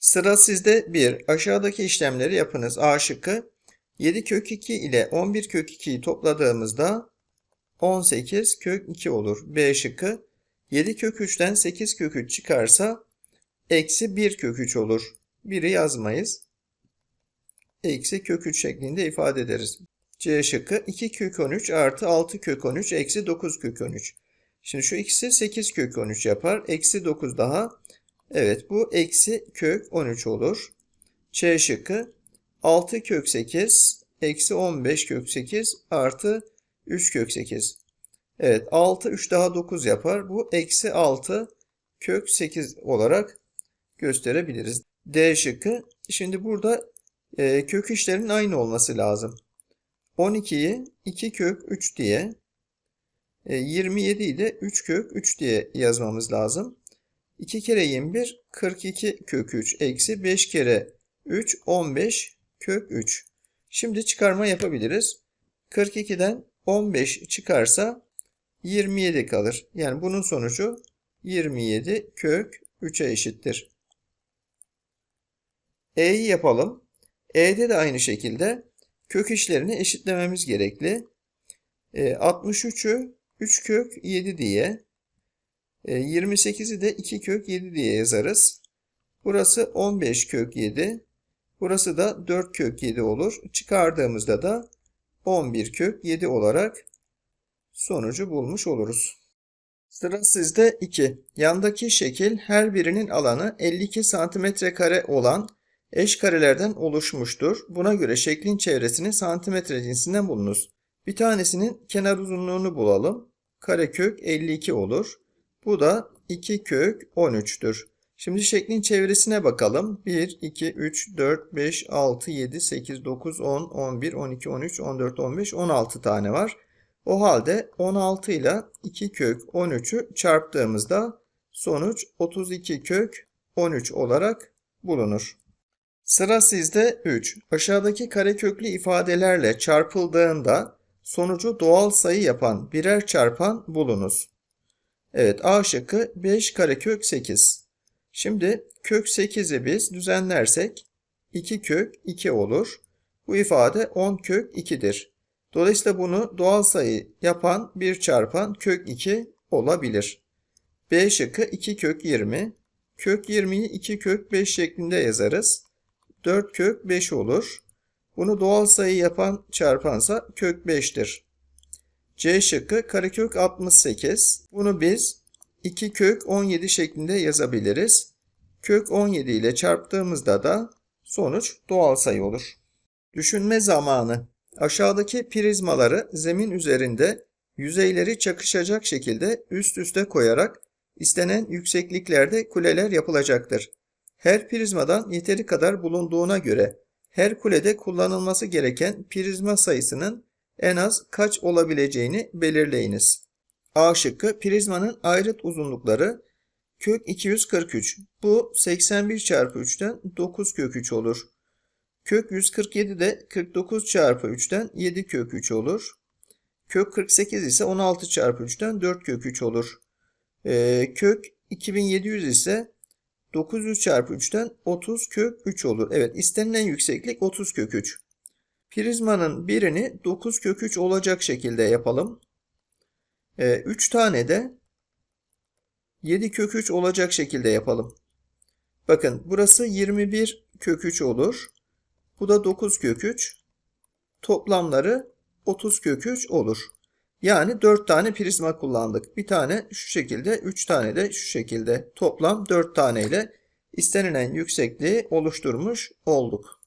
Sıra sizde 1. Aşağıdaki işlemleri yapınız. A şıkkı 7 kök 2 ile 11 kök 2'yi topladığımızda 18 kök 2 olur. B şıkkı 7 kök 3'ten 8 kök 3 çıkarsa eksi 1 kök 3 olur. 1'i yazmayız. Eksi kök 3 şeklinde ifade ederiz. C şıkkı 2 kök 13 artı 6 kök 13 eksi 9 kök 13. Şimdi şu ikisi 8 kök 13 yapar. Eksi 9 daha. Evet bu eksi kök 13 olur. C şıkkı 6 kök 8 eksi 15 kök 8 artı 3 kök 8. Evet 6 3 daha 9 yapar. Bu eksi 6 kök 8 olarak gösterebiliriz. D şıkkı. Şimdi burada e, kök işlerinin aynı olması lazım. 12'yi 2 kök 3 diye e, 27'yi de 3 kök 3 diye yazmamız lazım. 2 kere 21 42 kök 3 eksi 5 kere 3 15 kök 3. Şimdi çıkarma yapabiliriz. 42'den 15 çıkarsa 27 kalır. Yani bunun sonucu 27 kök 3'e eşittir. E'yi yapalım. E'de de aynı şekilde kök işlerini eşitlememiz gerekli. E, 63'ü 3 kök 7 diye 28'i de 2 kök 7 diye yazarız. Burası 15 kök 7. Burası da 4 kök 7 olur. Çıkardığımızda da 11 kök 7 olarak sonucu bulmuş oluruz. Sıra sizde 2. Yandaki şekil her birinin alanı 52 santimetre kare olan eş karelerden oluşmuştur. Buna göre şeklin çevresini santimetre cinsinden bulunuz. Bir tanesinin kenar uzunluğunu bulalım. Karekök 52 olur. Bu da 2 kök 13'tür. Şimdi şeklin çevresine bakalım. 1, 2, 3, 4, 5, 6, 7, 8, 9, 10, 11, 12, 13, 14, 15, 16 tane var. O halde 16 ile 2 kök 13'ü çarptığımızda sonuç 32 kök 13 olarak bulunur. Sıra sizde 3. Aşağıdaki kareköklü ifadelerle çarpıldığında sonucu doğal sayı yapan birer çarpan bulunuz. Evet A şıkkı 5 karekök 8. Şimdi kök 8'i biz düzenlersek 2 kök 2 olur. Bu ifade 10 kök 2'dir. Dolayısıyla bunu doğal sayı yapan bir çarpan kök 2 olabilir. B şıkkı 2 kök 20. Kök 20'yi 2 kök 5 şeklinde yazarız. 4 kök 5 olur. Bunu doğal sayı yapan çarpansa kök 5'tir. C şıkkı karekök 68. Bunu biz 2 kök 17 şeklinde yazabiliriz. Kök 17 ile çarptığımızda da sonuç doğal sayı olur. Düşünme zamanı. Aşağıdaki prizmaları zemin üzerinde yüzeyleri çakışacak şekilde üst üste koyarak istenen yüksekliklerde kuleler yapılacaktır. Her prizmadan yeteri kadar bulunduğuna göre her kulede kullanılması gereken prizma sayısının en az kaç olabileceğini belirleyiniz. A şıkkı prizmanın ayrıt uzunlukları kök 243. Bu 81 çarpı 3'ten 9 kök 3 olur. Kök 147 de 49 çarpı 3'ten 7 kök 3 olur. Kök 48 ise 16 çarpı 3'ten 4 kök 3 olur. Ee, kök 2700 ise 900 çarpı 3'ten 30 kök 3 olur. Evet istenilen yükseklik 30 kök 3. Prizmanın birini 9 kök 3 olacak şekilde yapalım. Ee, 3 tane de 7 kök 3 olacak şekilde yapalım. Bakın burası 21 kök 3 olur. Bu da 9 kök 3. Toplamları 30 kök 3 olur. Yani 4 tane prizma kullandık. Bir tane şu şekilde, 3 tane de şu şekilde. Toplam 4 tane ile istenilen yüksekliği oluşturmuş olduk.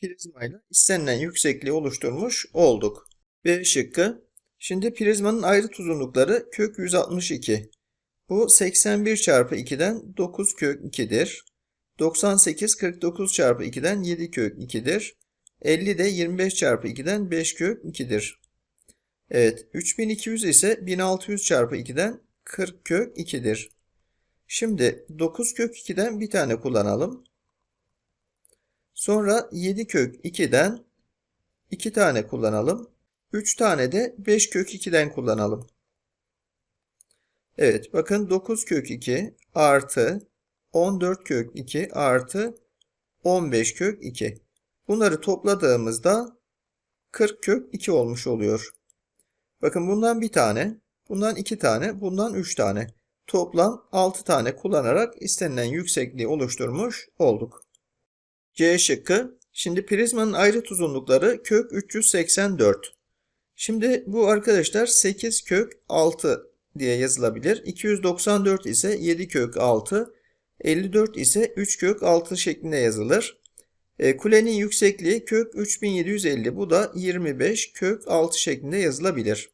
Toplam 4 tane prizma ile istenilen yüksekliği oluşturmuş olduk. B şıkkı. Şimdi prizmanın ayrıt uzunlukları kök 162. Bu 81 çarpı 2'den 9 kök 2'dir. 98 49 çarpı 2'den 7 kök 2'dir. 50 de 25 çarpı 2'den 5 kök 2'dir. Evet 3200 ise 1600 çarpı 2'den 40 kök 2'dir. Şimdi 9 kök 2'den bir tane kullanalım. Sonra 7 kök 2'den 2 tane kullanalım. 3 tane de 5 kök 2'den kullanalım. Evet bakın 9 kök 2 artı 14 kök 2 artı 15 kök 2. Bunları topladığımızda 40 kök 2 olmuş oluyor. Bakın bundan bir tane, bundan iki tane, bundan üç tane. Toplam 6 tane kullanarak istenilen yüksekliği oluşturmuş olduk. C şıkkı. Şimdi prizmanın ayrıt uzunlukları kök 384. Şimdi bu arkadaşlar 8 kök 6 diye yazılabilir. 294 ise 7 kök 6. 54 ise 3 kök 6 şeklinde yazılır. E, kulenin yüksekliği kök 3750. Bu da 25 kök 6 şeklinde yazılabilir.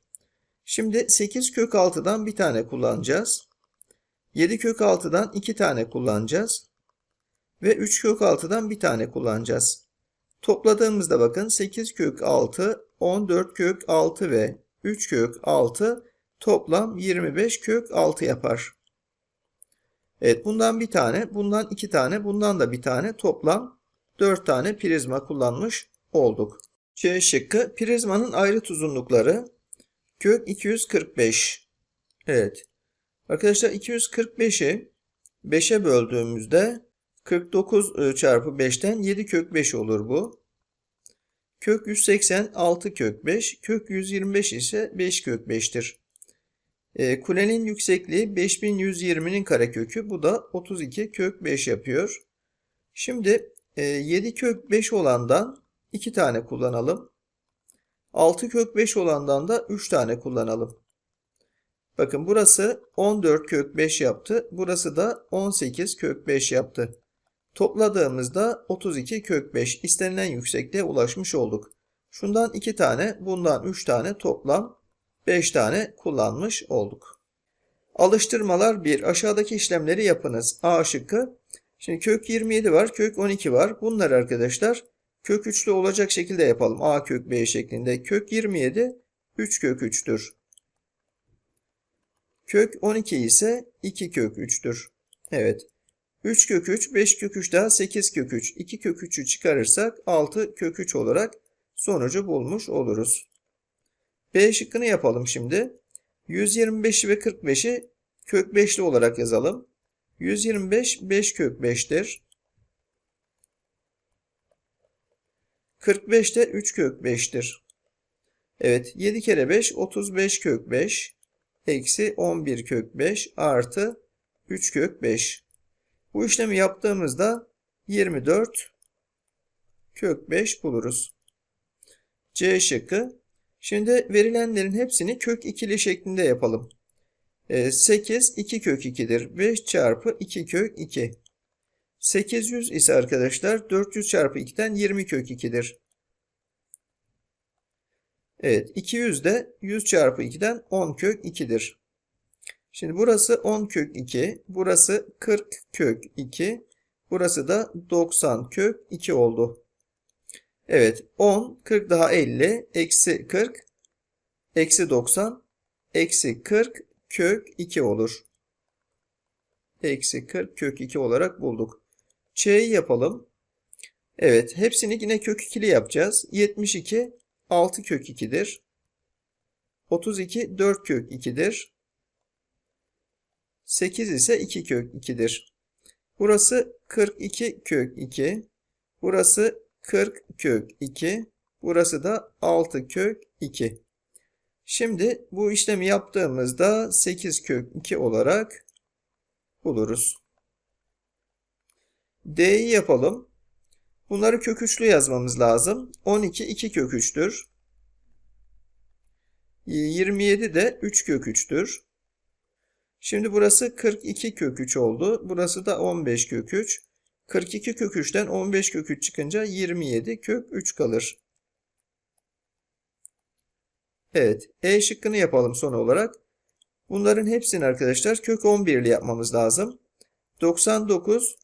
Şimdi 8 kök 6'dan bir tane kullanacağız. 7 kök 6'dan 2 tane kullanacağız. Ve 3 kök 6'dan bir tane kullanacağız. Topladığımızda bakın 8 kök 6, 14 kök 6 ve 3 kök 6 toplam 25 kök 6 yapar. Evet bundan bir tane, bundan iki tane, bundan da bir tane toplam 4 tane prizma kullanmış olduk. C şıkkı prizmanın ayrıt uzunlukları kök 245. Evet. Arkadaşlar 245'i 5'e böldüğümüzde 49 çarpı 5'ten 7 kök 5 olur bu. Kök 180 6 kök 5. Kök 125 ise 5 kök 5'tir. E, kulenin yüksekliği 5120'nin karekökü. Bu da 32 kök 5 yapıyor. Şimdi e, 7 kök 5 olandan 2 tane kullanalım. 6 kök 5 olandan da 3 tane kullanalım. Bakın burası 14 kök 5 yaptı. Burası da 18 kök 5 yaptı. Topladığımızda 32 kök 5 istenilen yüksekliğe ulaşmış olduk. Şundan 2 tane, bundan 3 tane toplam 5 tane kullanmış olduk. Alıştırmalar 1. Aşağıdaki işlemleri yapınız. A şıkkı. Şimdi kök 27 var, kök 12 var. Bunları arkadaşlar kök 3'lü olacak şekilde yapalım. A kök B şeklinde. Kök 27 3 kök 3'tür. Kök 12 ise 2 kök 3'tür. Evet. 3 kök 3, 5 kök 3 daha 8 kök 3. 2 kök 3'ü çıkarırsak 6 kök 3 olarak sonucu bulmuş oluruz. B şıkkını yapalım şimdi. 125 ve 45'i kök 5'li olarak yazalım. 125 5 kök 5'tir. 45 de 3 kök 5'tir. Evet 7 kere 5 35 kök 5 eksi 11 kök 5 artı 3 kök 5. Bu işlemi yaptığımızda 24 kök 5 buluruz. C şıkkı. Şimdi verilenlerin hepsini kök ikili şeklinde yapalım. 8 2 kök 2'dir. 5 çarpı 2 kök 2. 800 ise arkadaşlar 400 çarpı 2'den 20 kök 2'dir. Evet 200 de 100 çarpı 2'den 10 kök 2'dir. Şimdi burası 10 kök 2. Burası 40 kök 2. Burası da 90 kök 2 oldu. Evet 10, 40 daha 50, eksi 40, eksi 90, eksi 40 kök 2 olur. Eksi 40 kök 2 olarak bulduk. Ç'yi yapalım. Evet hepsini yine kök 2'li yapacağız. 72 6 kök 2'dir. 32 4 kök 2'dir. 8 ise 2 kök 2'dir. Burası 42 kök 2. Burası 40 kök 2. Burası da 6 kök 2. Şimdi bu işlemi yaptığımızda 8 kök 2 olarak buluruz. D'yi yapalım. Bunları kök 3'lü yazmamız lazım. 12 2 kök 3'tür. 27 de 3 kök 3'tür. Şimdi burası 42 kök 3 oldu. Burası da 15 kök 3. 42 kök 3'ten 15 kök 3 çıkınca 27 kök 3 kalır. Evet. E şıkkını yapalım son olarak. Bunların hepsini arkadaşlar kök 11 ile yapmamız lazım. 99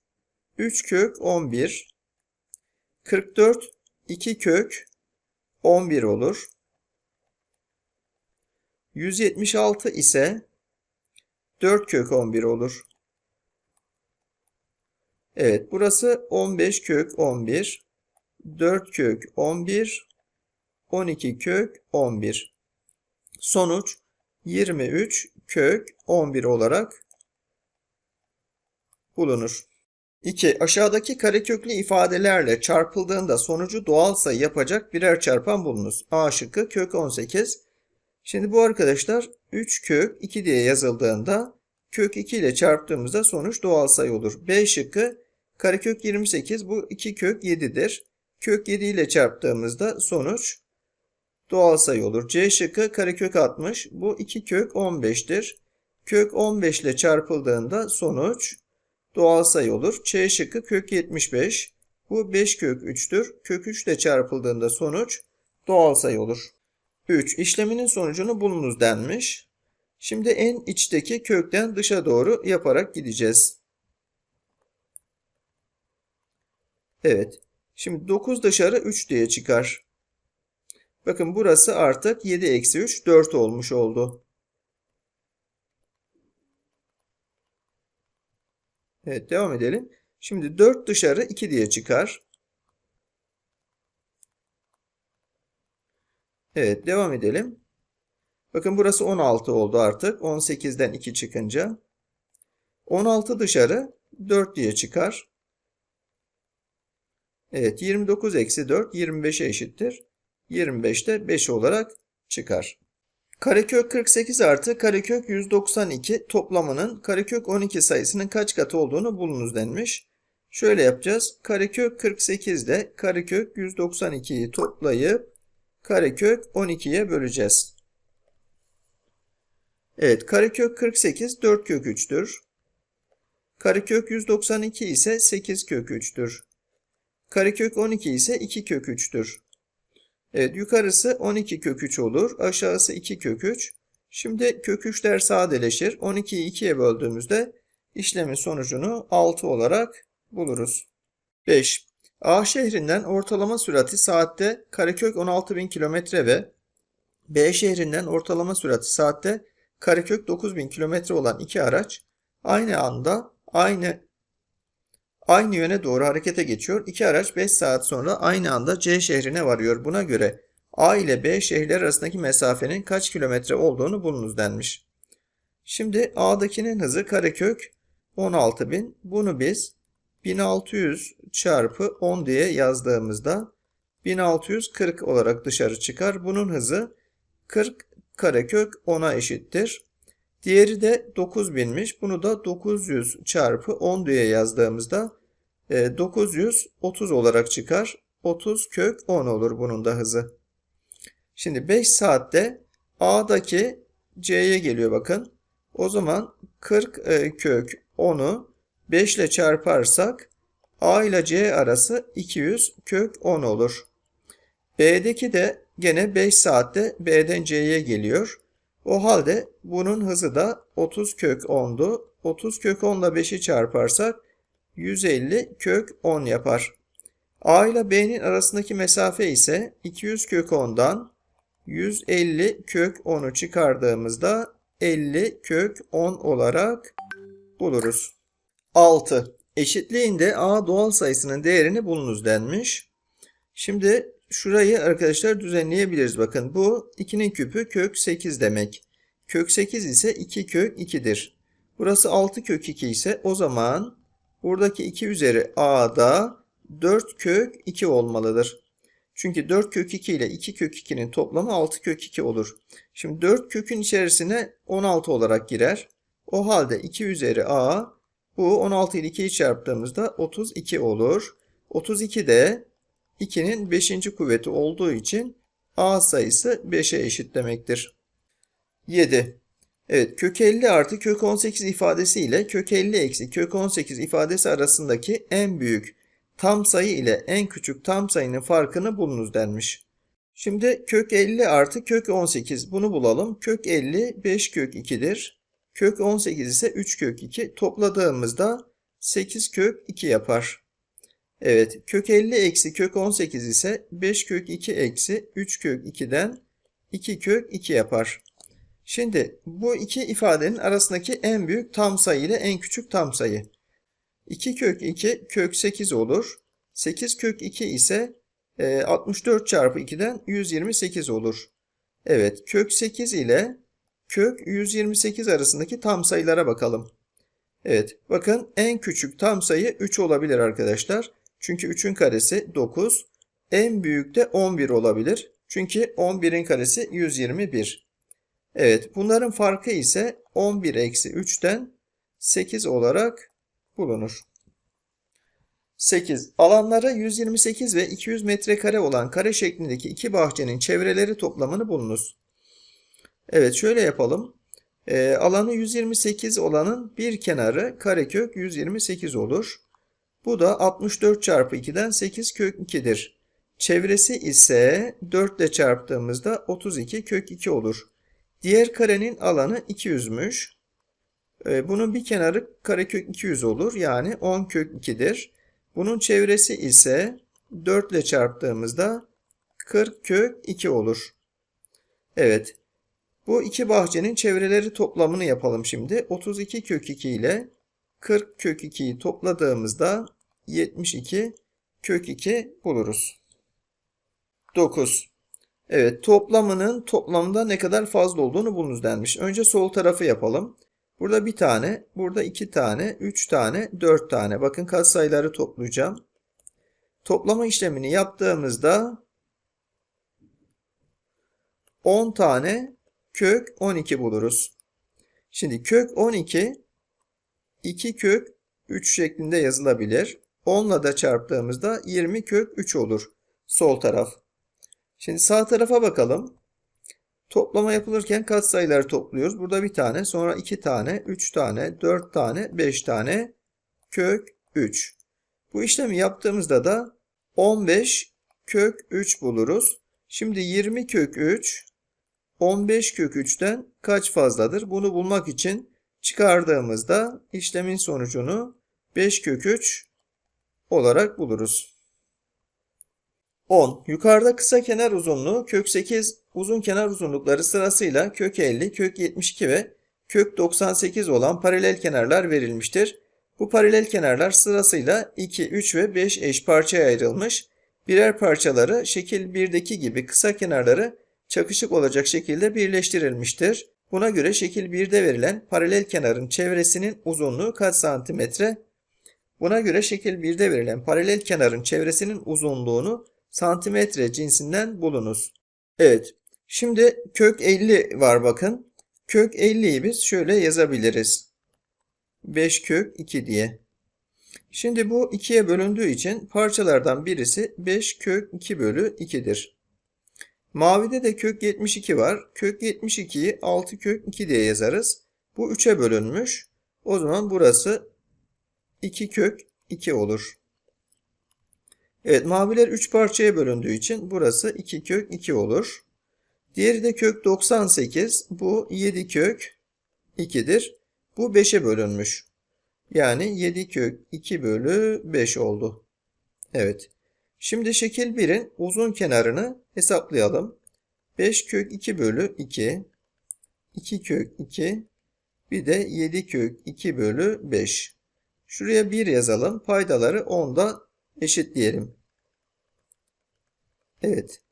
3 kök 11 44 2 kök 11 olur. 176 ise 4 kök 11 olur. Evet burası 15 kök 11. 4 kök 11. 12 kök 11. Sonuç 23 kök 11 olarak bulunur. 2. Aşağıdaki kareköklü ifadelerle çarpıldığında sonucu doğal sayı yapacak birer çarpan bulunuz. A şıkkı kök 18. Şimdi bu arkadaşlar 3 kök 2 diye yazıldığında kök 2 ile çarptığımızda sonuç doğal sayı olur. B şıkkı karekök 28 bu 2 kök 7'dir. Kök 7 ile çarptığımızda sonuç doğal sayı olur. C şıkkı karekök 60 bu 2 kök 15'tir. Kök 15 ile çarpıldığında sonuç doğal sayı olur. Ç şıkkı kök 75. Bu 5 kök 3'tür. Kök 3 ile çarpıldığında sonuç doğal sayı olur. 3. İşleminin sonucunu bulunuz denmiş. Şimdi en içteki kökten dışa doğru yaparak gideceğiz. Evet. Şimdi 9 dışarı 3 diye çıkar. Bakın burası artık 7 eksi 3 4 olmuş oldu. Evet devam edelim. Şimdi 4 dışarı 2 diye çıkar. Evet devam edelim. Bakın burası 16 oldu artık. 18'den 2 çıkınca. 16 dışarı 4 diye çıkar. Evet 29 eksi 4 25'e eşittir. 25 de 5 olarak çıkar. Karekök 48 artı karekök 192 toplamının karekök 12 sayısının kaç katı olduğunu bulunuz denmiş. Şöyle yapacağız. Karekök 48 ile karekök 192'yi toplayıp karekök 12'ye böleceğiz. Evet karekök 48 4 kök 3'tür. Karekök 192 ise 8 kök 3'tür. Karekök 12 ise 2 kök 3'tür. Evet yukarısı 12 kök 3 olur. Aşağısı 2 kök 3. Şimdi kök 3'ler sadeleşir. 12'yi 2'ye böldüğümüzde işlemin sonucunu 6 olarak buluruz. 5. A şehrinden ortalama sürati saatte karekök 16.000 km ve B şehrinden ortalama sürati saatte karekök 9.000 km olan iki araç aynı anda aynı aynı yöne doğru harekete geçiyor. İki araç 5 saat sonra aynı anda C şehrine varıyor. Buna göre A ile B şehirler arasındaki mesafenin kaç kilometre olduğunu bulunuz denmiş. Şimdi A'dakinin hızı karekök 16.000. Bunu biz 1600 çarpı 10 diye yazdığımızda 1640 olarak dışarı çıkar. Bunun hızı 40 karekök 10'a eşittir. Diğeri de 9000'miş. Bunu da 900 çarpı 10 diye yazdığımızda 930 e, olarak çıkar. 30 kök 10 olur bunun da hızı. Şimdi 5 saatte A'daki C'ye geliyor bakın. O zaman 40 e, kök 10'u 5 ile çarparsak A ile C arası 200 kök 10 olur. B'deki de gene 5 saatte B'den C'ye geliyor. O halde bunun hızı da 30 kök 10'du. 30 kök 10 ile 5'i çarparsak 150 kök 10 yapar. A ile B'nin arasındaki mesafe ise 200 kök 10'dan 150 kök 10'u çıkardığımızda 50 kök 10 olarak buluruz. 6. Eşitliğinde A doğal sayısının değerini bulunuz denmiş. Şimdi şurayı arkadaşlar düzenleyebiliriz. Bakın bu 2'nin küpü kök 8 demek. Kök 8 ise 2 kök 2'dir. Burası 6 kök 2 ise o zaman buradaki 2 üzeri A'da 4 kök 2 olmalıdır. Çünkü 4 kök 2 ile 2 kök 2'nin toplamı 6 kök 2 olur. Şimdi 4 kökün içerisine 16 olarak girer. O halde 2 üzeri A bu 16 ile 2'yi çarptığımızda 32 olur. 32 de 2'nin 5. kuvveti olduğu için A sayısı 5'e eşit demektir. 7. Evet kök 50 artı kök 18 ifadesi ile kök 50 eksi kök 18 ifadesi arasındaki en büyük tam sayı ile en küçük tam sayının farkını bulunuz denmiş. Şimdi kök 50 artı kök 18 bunu bulalım. Kök 50 5 kök 2'dir. Kök 18 ise 3 kök 2. Topladığımızda 8 kök 2 yapar. Evet kök 50 eksi kök 18 ise 5 kök 2 eksi 3 kök 2'den 2 kök 2 yapar. Şimdi bu iki ifadenin arasındaki en büyük tam sayı ile en küçük tam sayı. 2 kök 2 kök 8 olur. 8 kök 2 ise 64 e, çarpı 2'den 128 olur. Evet kök 8 ile kök 128 arasındaki tam sayılara bakalım. Evet bakın en küçük tam sayı 3 olabilir arkadaşlar. Çünkü 3'ün karesi 9. En büyük de 11 olabilir. Çünkü 11'in karesi 121. Evet bunların farkı ise 11 eksi 3'ten 8 olarak bulunur. 8. Alanları 128 ve 200 metrekare olan kare şeklindeki iki bahçenin çevreleri toplamını bulunuz. Evet şöyle yapalım. E, alanı 128 olanın bir kenarı karekök 128 olur. Bu da 64 çarpı 2'den 8 kök 2'dir. Çevresi ise 4 ile çarptığımızda 32 kök 2 olur. Diğer karenin alanı 200'müş. E, bunun bir kenarı karekök 200 olur. Yani 10 kök 2'dir. Bunun çevresi ise 4 ile çarptığımızda 40 kök 2 olur. Evet. Bu iki bahçenin çevreleri toplamını yapalım şimdi. 32 kök 2 ile 40 kök 2'yi topladığımızda 72 kök 2 buluruz. 9. Evet toplamının toplamda ne kadar fazla olduğunu bulunuz denmiş. Önce sol tarafı yapalım. Burada bir tane, burada iki tane, üç tane, dört tane. Bakın katsayıları toplayacağım. Toplama işlemini yaptığımızda 10 tane kök 12 buluruz. Şimdi kök 12 2 kök 3 şeklinde yazılabilir. 10 ile da çarptığımızda 20 kök 3 olur. Sol taraf. Şimdi sağ tarafa bakalım. Toplama yapılırken katsayıları topluyoruz. Burada bir tane, sonra iki tane, üç tane, dört tane, beş tane, kök 3. Bu işlemi yaptığımızda da 15 kök 3 buluruz. Şimdi 20 kök 3, 15 kök 3'ten kaç fazladır? Bunu bulmak için çıkardığımızda işlemin sonucunu 5 kök 3 olarak buluruz. 10. Yukarıda kısa kenar uzunluğu kök 8 uzun kenar uzunlukları sırasıyla kök 50, kök 72 ve kök 98 olan paralel kenarlar verilmiştir. Bu paralel kenarlar sırasıyla 2, 3 ve 5 eş parçaya ayrılmış. Birer parçaları şekil 1'deki gibi kısa kenarları çakışık olacak şekilde birleştirilmiştir. Buna göre şekil 1'de verilen paralel kenarın çevresinin uzunluğu kaç santimetre? Buna göre şekil 1'de verilen paralel kenarın çevresinin uzunluğunu santimetre cinsinden bulunuz. Evet. Şimdi kök 50 var bakın. Kök 50'yi biz şöyle yazabiliriz. 5 kök 2 diye. Şimdi bu 2'ye bölündüğü için parçalardan birisi 5 kök 2 bölü 2'dir. Mavide de kök 72 var. Kök 72'yi 6 kök 2 diye yazarız. Bu 3'e bölünmüş. O zaman burası 2 kök 2 olur. Evet maviler 3 parçaya bölündüğü için burası 2 kök 2 olur. Diğeri de kök 98. Bu 7 kök 2'dir. Bu 5'e bölünmüş. Yani 7 kök 2 bölü 5 oldu. Evet. Şimdi şekil 1'in uzun kenarını hesaplayalım. 5 kök 2 bölü 2. 2 kök 2. Bir de 7 kök 2 bölü 5. Şuraya 1 yazalım. Paydaları 10'da eşitleyelim. Evet.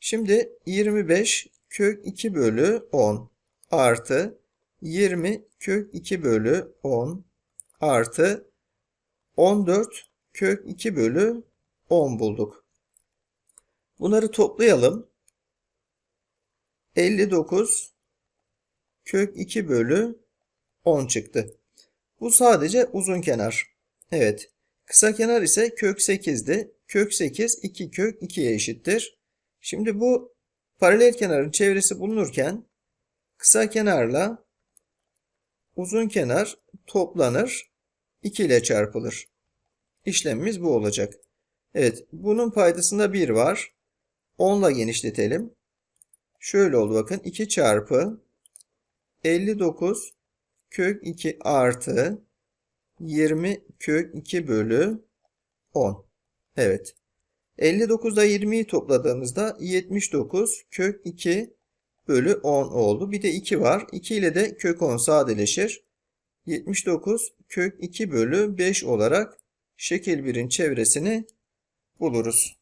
Şimdi 25 kök 2 bölü 10 artı 20 kök 2 bölü 10 artı 14 kök 2 bölü 10 bulduk. Bunları toplayalım. 59 kök 2 bölü 10 çıktı. Bu sadece uzun kenar. Evet. Kısa kenar ise kök 8'di. Kök 8 2 kök 2'ye eşittir. Şimdi bu paralel kenarın çevresi bulunurken kısa kenarla uzun kenar toplanır. 2 ile çarpılır. İşlemimiz bu olacak. Evet bunun paydasında 1 var. 10 ile genişletelim. Şöyle oldu bakın. 2 çarpı 59 kök 2 artı 20 kök 2 bölü 10. Evet. 59'da 20'yi topladığımızda 79 kök 2 bölü 10 oldu. Bir de 2 var. 2 ile de kök 10 sadeleşir. 79 kök 2 bölü 5 olarak şekil 1'in çevresini buluruz.